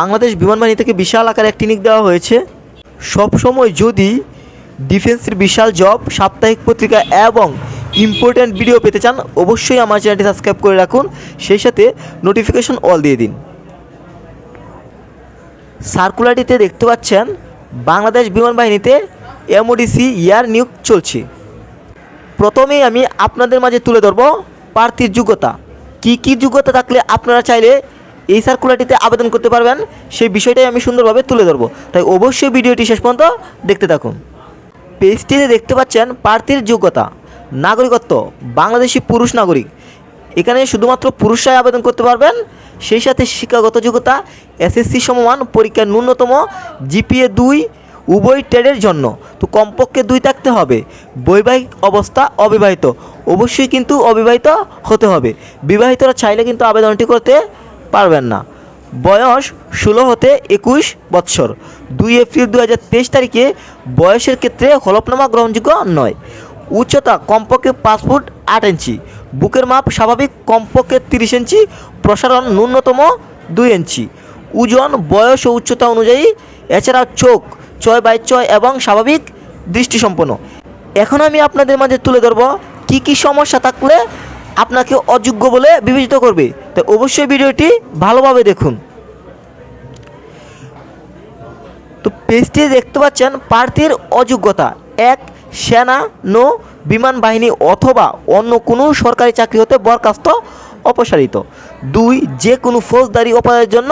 বাংলাদেশ বিমান বাহিনী থেকে বিশাল আকারে নিক দেওয়া হয়েছে। সবসময় যদি ডিফেন্সের বিশাল জব, সাপ্তাহিক পত্রিকা এবং ইম্পর্ট্যান্ট ভিডিও পেতে চান, অবশ্যই আমার চ্যানেলটি সাবস্ক্রাইব করে রাখুন। সেই সাথে নোটিফিকেশন অল দিয়ে দিন। সার্কুলারটিতে দেখতে পাচ্ছেন, বাংলাদেশ বিমান বাহিনীতে এমওডিসি ইয়ার নিয়োগ চলছে। প্রথমেই আমি আপনাদের মাঝে তুলে ধরব, প্রার্থীর যোগ্যতা। কি কি যোগ্যতা থাকলে আপনারা চাইলে এই সার্কুলারটিতে আবেদন করতে পারবেন, সেই বিষয়টাই আমি সুন্দরভাবে তুলে ধরবো। তাই অবশ্যই ভিডিওটি শেষ পর্যন্ত দেখতে থাকুন। পেজটিতে দেখতে পাচ্ছেন প্রার্থীর যোগ্যতা, নাগরিকত্ব, বাংলাদেশি পুরুষ নাগরিক। এখানে শুধুমাত্র পুরুষরাই আবেদন করতে পারবেন, সেই সাথে শিক্ষাগত যোগ্যতা এসএসসি সমমান পরীক্ষার ন্যূনতম জিপিএ দুই, উভয় ট্রেডের জন্য। তো কমপক্ষে দুই থাকতে হবে। বৈবাহিক অবস্থা অবিবাহিত। অবশ্যই কিন্তু অবিবাহিত হতে হবে। বিবাহিতরা চাইলে কিন্তু আবেদনটি করতে পারবেন না। বয়স ষোলো হতে একুশ বৎসর। দুই এপ্রিল দু হাজার তেইশ তারিখে বয়সের ক্ষেত্রে হলফনামা গ্রহণযোগ্য নয়। উচ্চতা কমপক্ষে পাঁচ ফুট আট ইঞ্চি। বুকের মাপ স্বাভাবিক কমপক্ষে তিরিশ ইঞ্চি। প্রসারণ ন্যূনতম দুই ইঞ্চি। ওজন, বয়স ও উচ্চতা অনুযায়ী এছাড়া চোখ ছয় বাই ছয় এবং স্বাভাবিক দৃষ্টিসম্পন্ন। এখন আমি আপনাদের মাঝে তুলে ধরব কি কি সমস্যা থাকলে আপনাকে অযোগ্য বলে বিবেচিত করবে। তো অবশ্যই ভিডিওটি ভালোভাবে দেখুন। তো পেজটি দেখতে পাচ্ছেন প্রার্থীর অযোগ্যতা। এক, সেনা, নৌ, বিমান বাহিনী অথবা অন্য কোনো সরকারি চাকরি হতে বরখাস্ত অপসারিত। দুই, যে কোনো ফৌজদারি অপরাধের জন্য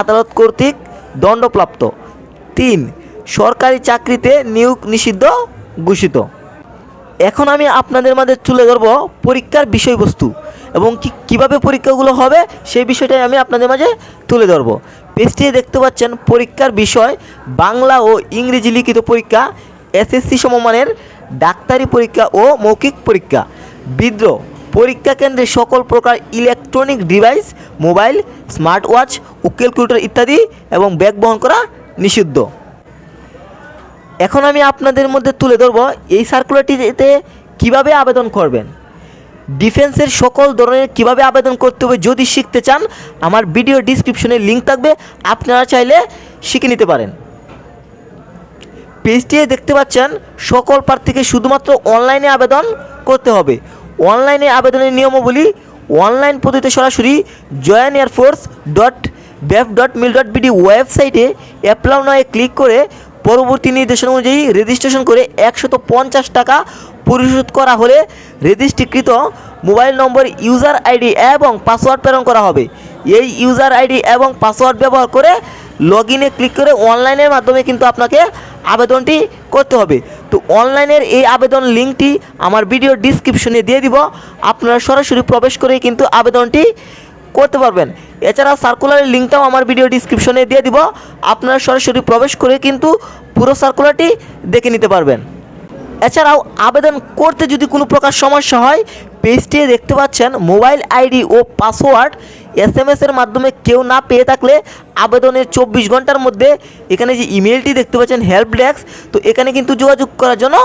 আদালত কর্তৃক দণ্ডপ্রাপ্ত। তিন, সরকারি চাকরিতে নিয়োগ নিষিদ্ধ ঘোষিত। এখন আমি আপনাদের মাঝে তুলে ধরব পরীক্ষার বিষয়বস্তু এবং কি, কীভাবে পরীক্ষাগুলো হবে সেই বিষয়টাই আমি আপনাদের মাঝে তুলে ধরব। পেজটি দেখতে পাচ্ছেন, পরীক্ষার বিষয়, বাংলা ও ইংরেজি লিখিত পরীক্ষা, এসএসসি সমমানের ডাক্তারি পরীক্ষা ও মৌখিক পরীক্ষা। বিদ্রোহ, পরীক্ষা কেন্দ্রে সকল প্রকার electronic device, mobile smart watch ও ক্যালকুলেটর ইত্যাদি এবং ব্যাগ বহন করা নিষিদ্ধ। এখন আমি আপনাদের মধ্যে তুলে ধরব, এই সার্কুলারটিতে কীভাবে আবেদন করবেন। ডিফেন্সের সকল ধরনের কীভাবে আবেদন করতে হবে যদি শিখতে চান, আমার ভিডিও ডিসক্রিপশনে লিঙ্ক থাকবে, আপনারা চাইলে শিখে নিতে পারেন। পেজটি দেখতে পাচ্ছেন, সকল প্রার্থীকে শুধুমাত্র অনলাইনে আবেদন করতে হবে। অনলাইনে আবেদনের নিয়মাবলী অনলাইন পদ্ধতিতে সরাসরি join air force dot BAF dot mil dot BD ওয়েবসাইটে অ্যাপ্লাউ নয়ে ক্লিক করে পরবর্তী নির্দেশনা অনুযায়ী রেজিস্ট্রেশন করে একশত পঞ্চাশ টাকা পরিশোধ করা হলে রেজিস্ট্রিকৃত মোবাইল নম্বর ইউজার আইডি এবং পাসওয়ার্ড প্রেরণ করা হবে। এই ইউজার আইডি এবং পাসওয়ার্ড ব্যবহার করে লগ ইনে ক্লিক করে অনলাইনের মাধ্যমে কিন্তু আপনাকে আবেদনটি করতে হবে। তো অনলাইনের এই আবেদন লিঙ্কটি আমার ভিডিও ডিসক্রিপশনে দিয়ে দিব। আপনারা সরাসরি প্রবেশ করেই কিন্তু আবেদনটি করতে পারবেন। এছাড়া সার্কুলারের লিঙ্কটাও আমার ভিডিও ডিসক্রিপশনে দিয়ে দিব। আপনারা সরাসরি প্রবেশ করে কিন্তু পুরো সার্কুলারটি দেখে নিতে পারবেন। এছাড়াও আবেদন করতে যদি কোনো প্রকার সমস্যা হয় পেজটি দেখতে পাচ্ছেন মোবাইল আইডি ও পাসওয়ার্ড এস এম এসের মাধ্যমে কেউ না পেয়ে থাকলে আবেদনের চব্বিশ ঘণ্টার মধ্যে এখানে যে ইমেলটি দেখতে পাচ্ছেন হেল্প ডেস্ক তো এখানে কিন্তু যোগাযোগ করার জন্য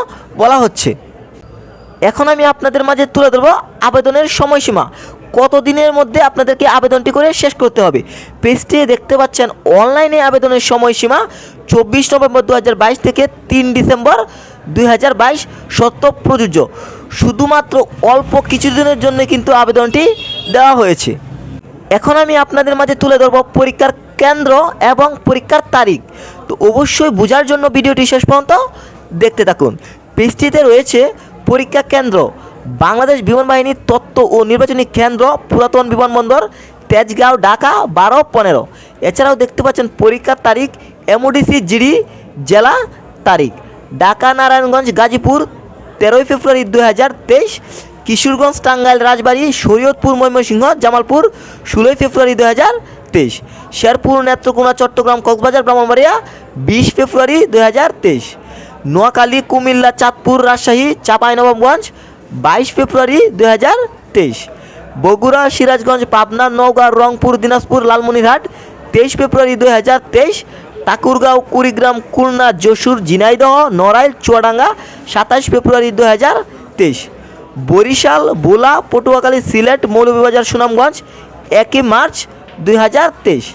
বলা হচ্ছে। এখন আমি আপনাদের মাঝে তুলে ধরবো আবেদনের সময়সীমা। কত দিনের মধ্যে আপনাদেরকে আবেদনটি করে শেষ করতে হবে? পেজটি দেখতে পাচ্ছেন অনলাইনে আবেদনের সময়সীমা চব্বিশ নভেম্বর দু হাজার বাইশ থেকে তিন ডিসেম্বর দুই হাজার বাইশ সত্য প্রযোজ্য। শুধুমাত্র অল্প কিছুদিনের জন্য কিন্তু আবেদনটি দেওয়া হয়েছে। এখন আমি আপনাদের মাঝে তুলে ধরব পরীক্ষার কেন্দ্র এবং পরীক্ষার তারিখ। তো অবশ্যই বোঝার জন্য ভিডিওটি শেষ পর্যন্ত দেখতে থাকুন। পেজটিতে রয়েছে পরীক্ষা কেন্দ্র। বাংলাদেশ বিমান বাহিনীর তত্ত্ব ও নির্বাচনী কেন্দ্র পুরাতন বিমানবন্দর তেজগাঁও, ঢাকা, বারো, পনেরো। এছাড়াও দেখতে পাচ্ছেন পরীক্ষার তারিখ, এমওডিসি জিডি, জেলা তারিখ। ঢাকা, নারায়ণগঞ্জ, গাজীপুর, তেরোই ফেব্রুয়ারি দু হাজার তেইশ। কিশোরগঞ্জ, টাঙ্গাইল, রাজবাড়ী, শরীয়তপুর, ময়মনসিংহ, জামালপুর, ষোলোই ফেব্রুয়ারি দু হাজার তেইশ। শেরপুর, নেত্রকোনা, চট্টগ্রাম, কক্সবাজার, ব্রাহ্মণবাড়িয়া, বিশ ফেব্রুয়ারি দু হাজার তেইশ। নোয়াখালী, কুমিল্লা, চাঁদপুর, রাজশাহী, চাঁপাইনবাবগঞ্জ বাইশ ফেব্রুয়ারি দু হাজার তেইশ। বগুড়া, সিরাজগঞ্জ, পাবনা, নওগাঁ, রংপুর, দিনাজপুর, লালমনিরহাট, তেইশ ফেব্রুয়ারি দু হাজার তেইশ। ঠাকুরগাঁও, কুড়িগ্রাম, খুলনা, যশোর, ঝিনাইদহ, নড়াইল, চুয়াডাঙ্গা সাতাশ ফেব্রুয়ারি দু হাজার তেইশ। বরিশাল, ভোলা, পটুয়াখালী, সিলেট, মৌলভীবাজার, সুনামগঞ্জ, একই মার্চ দুই হাজার তেইশ।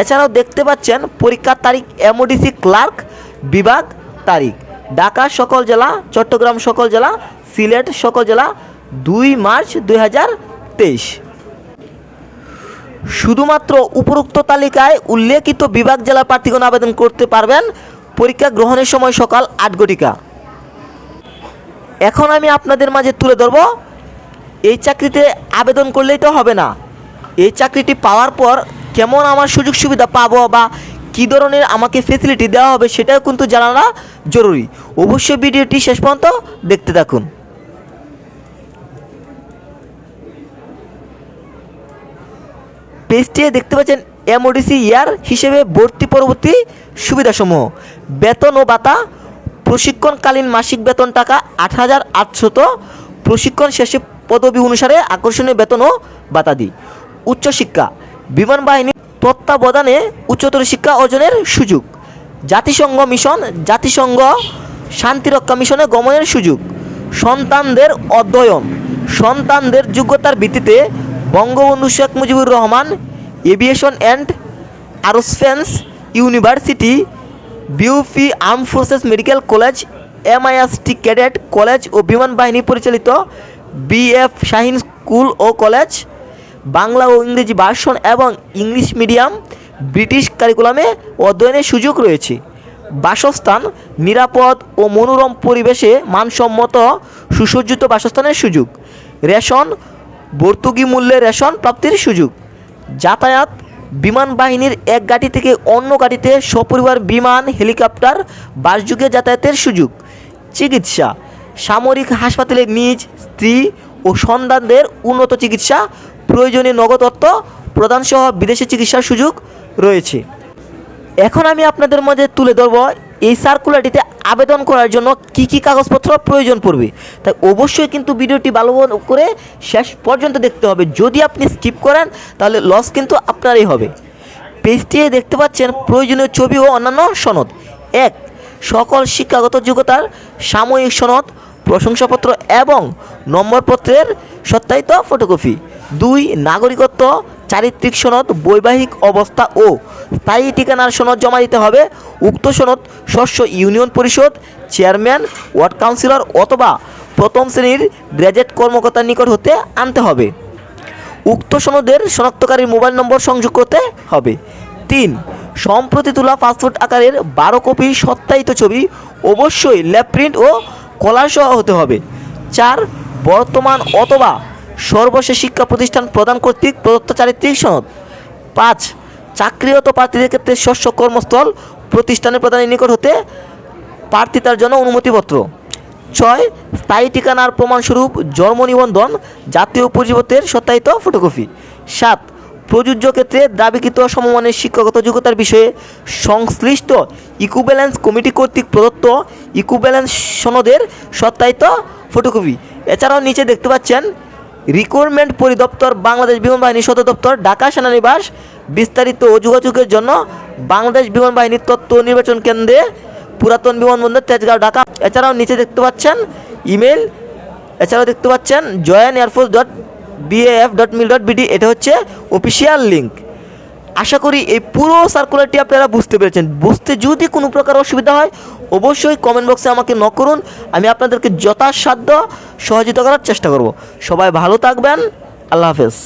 এছাড়াও দেখতে পাচ্ছেন পরীক্ষার তারিখ, এমওডিসি ক্লার্ক, বিভাগ, তারিখ। ঢাকা সকল জেলা, চট্টগ্রাম সকল জেলা সিলেট সকল জেলা দুই মার্চ দুই হাজার তেইশ। শুধুমাত্র উপরোক্ত তালিকায় উল্লেখিত বিভাগ জেলা প্রার্থীগণ আবেদন করতে পারবেন। পরীক্ষা গ্রহণের সময় সকাল আট ঘটিকা। এখন আমি আপনাদের মাঝে তুলে ধরব, এই চাকরিতে আবেদন করলেই তো হবে না। এই চাকরিটি পাওয়ার পর কেমন আমার সুযোগ সুবিধা পাবো বা কী ধরনের আমাকে ফেসিলিটি দেওয়া হবে সেটাও কিন্তু জানানো জরুরি। অবশ্যই ভিডিওটি শেষ পর্যন্ত দেখতে থাকুন। পেজটিতে দেখতে পাচ্ছেন এমওডিসি ইয়ার হিসেবে ভর্তি পরবর্তী সুবিধাসমূহ। বেতন ও ভাতা, প্রশিক্ষণকালীন মাসিক বেতন টাকা আট হাজার আটশত, প্রশিক্ষণ শেষে পদবি অনুসারে আকর্ষণীয় বেতন ও ভাতাদি উচ্চশিক্ষা বিমান বাহিনী তত্ত্বাবধানে উচ্চতর শিক্ষা অর্জনের সুযোগ। জাতিসংঘ মিশন, জাতিসংঘ শান্তিরক্ষা মিশনে গমনের সুযোগ। সন্তানদের অধ্যয়ন, সন্তানদের যোগ্যতার ভিত্তিতে Bangabandhu Sheikh Mujibur Rahman, aviation and aerospace university, BUP arm forces medical college, MIST cadet college ও বিমান বাহিনী পরিচালিত বিএফ শাহিন স্কুল ও কলেজ, বাংলা ও ইংরেজি ভার্সন এবং ইংলিশ মিডিয়াম ব্রিটিশ কারিকুলামে অধ্যয়নের সুযোগ রয়েছে। বাসস্থান নিরাপদ ও মনোরম পরিবেশে মানসম্মত সুসজ্জিত বাসস্থানের সুযোগ। রেশন ভর্তুকি মূল্যে রেশন প্রাপ্তির সুযোগ। যাতায়াত, বিমান বাহিনীর এক গাড়ি থেকে অন্য গাড়িতে সপরিবার বিমান, হেলিকপ্টার, বাসযোগে যাতায়াতের সুযোগ। চিকিৎসা, সামরিক হাসপাতালে নিজ স্ত্রী ও সন্তানদের উন্নত চিকিৎসা প্রয়োজনীয় নগদ অর্থ প্রদানসহ বিদেশি চিকিৎসার সুযোগ রয়েছে। এখন আমি আপনাদের মধ্যে তুলে ধরব এই সার্কুলারটিতে আবেদন করার জন্য কি কি কাগজপত্র প্রয়োজন পড়বে? তাই অবশ্যই কিন্তু ভিডিওটি ভালো করে শেষ পর্যন্ত দেখতে হবে। যদি আপনি স্কিপ করেন, তাহলে লস কিন্তু আপনারই হবে। পেজটি দেখতে পাচ্ছেন প্রয়োজনীয় ছবি ও অন্যান্য সনদ। এক, সকল শিক্ষাগত যোগ্যতার সাময়িক সনদ, প্রশংসাপত্র এবং নম্বরপত্রের সত্যায়িত ফটোকপি দুই, নাগরিকত্ব, চারিত্রিক সনদ, বৈবাহিক অবস্থা ও স্থায়ী ঠিকানার সনদ জমা দিতে হবে। উক্ত সনদ শস্য ইউনিয়ন পরিষদ, চেয়ারম্যান, ওয়ার্ড কাউন্সিলর অথবা প্রথম শ্রেণির গ্র্যাজুয়েট কর্মকর্তার নিকট হতে আনতে হবে। উক্ত সনদের শনাক্তকারীর মোবাইল নম্বর সংযোগ করতে হবে। তিন, সম্প্রতি তোলা পাসপোর্ট আকারের বারো কপি সত্যায়িত ছবি অবশ্যই ল্যাব প্রিন্ট ও কলার সহ হতে হবে। চার, বর্তমান অথবা সর্বশেষ শিক্ষা প্রতিষ্ঠান প্রদান কর্তৃক প্রদত্ত চারিত্রিক সনদ। পাঁচ চাকরিরত প্রার্থীদের ক্ষেত্রে শস্য কর্মস্থল প্রতিষ্ঠানের প্রদানের নিকট হতে প্রার্থী তার জন্য অনুমতিপত্র। ছয়, স্থায়ী ঠিকানার প্রমাণস্বরূপ জন্ম নিবন্ধন, জাতীয় পরিচয়পত্রের সত্যায়িত ফটোকপি। সাত, প্রযোজ্য ক্ষেত্রে দাবিকৃত সমমানের শিক্ষাগত যোগ্যতার বিষয়ে সংশ্লিষ্ট ইকুব্যালেন্স কমিটি কর্তৃক প্রদত্ত ইকুব্যালেন্স সনদের সত্যায়িত ফটোকপি। এছাড়াও নিচে দেখতে পাচ্ছেন রিক্রুটমেন্ট পরিদপ্তর বাংলাদেশ বিমান বাহিনী সদর দপ্তর ঢাকা সেনানিবাস বিস্তারিত যোগাযোগের জন্য বাংলাদেশ বিমান বাহিনীর তত্ত্ব নির্বাচন কেন্দ্রে পুরাতন বিমানবন্দর তেজগাঁও, ঢাকা। এছাড়াও নিচে দেখতে পাচ্ছেন ইমেল, এছাড়াও দেখতে পাচ্ছেন join air force dot BAF dot mil dot BD এটা হচ্ছে অফিসিয়াল লিঙ্ক আশা করি এই পুরো সার্কুলারটি আপনারা বুঝতে পেরেছেন। বুঝতে যদি কোনো প্রকার অসুবিধা হয় অবশ্যই কমেন্ট বক্সে আমাকে নক করুন। আমি আপনাদেরকে যথাসাধ্য সহযোগিতা করার চেষ্টা করব। সবাই ভালো থাকবেন। আল্লাহ হাফেজ।